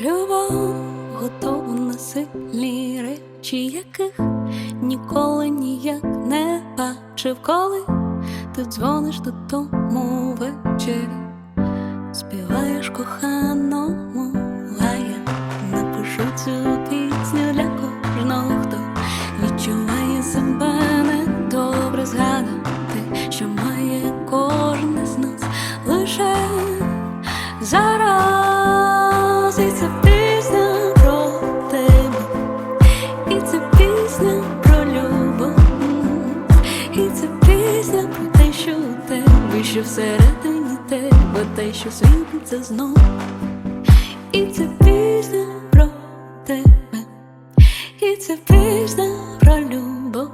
Любов готова на сильні речі, яких ніколи ніяк не бачив, коли ти дзвониш додому ввечері, співаєш коханому, а я напишу цю пісню для кожного, хто відчуває себе недобре. Згадати, що має кожен із нас лише зараз, що всередині тебе, те, що світиться знов, і це пісня про тебе, і це пісня про любов,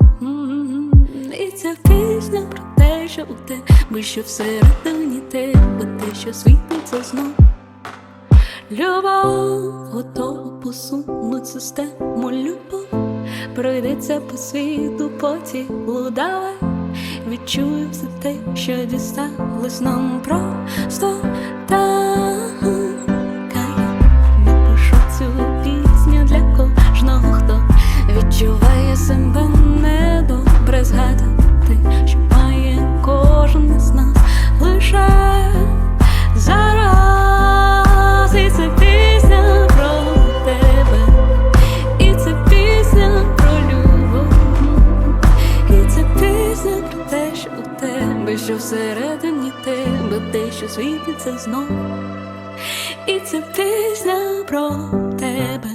і це пісня про те, що у тебе, що всередині тебе, те, що світиться знов. Любов готова посунуть систему любов, пройдеться по світу по тілу давай Відчую все те, що дісталось нам просто. Так напишу цю пісню для кожного, хто відчуває себе що всередині тебе, те, що світиться знов, і це пісня про тебе.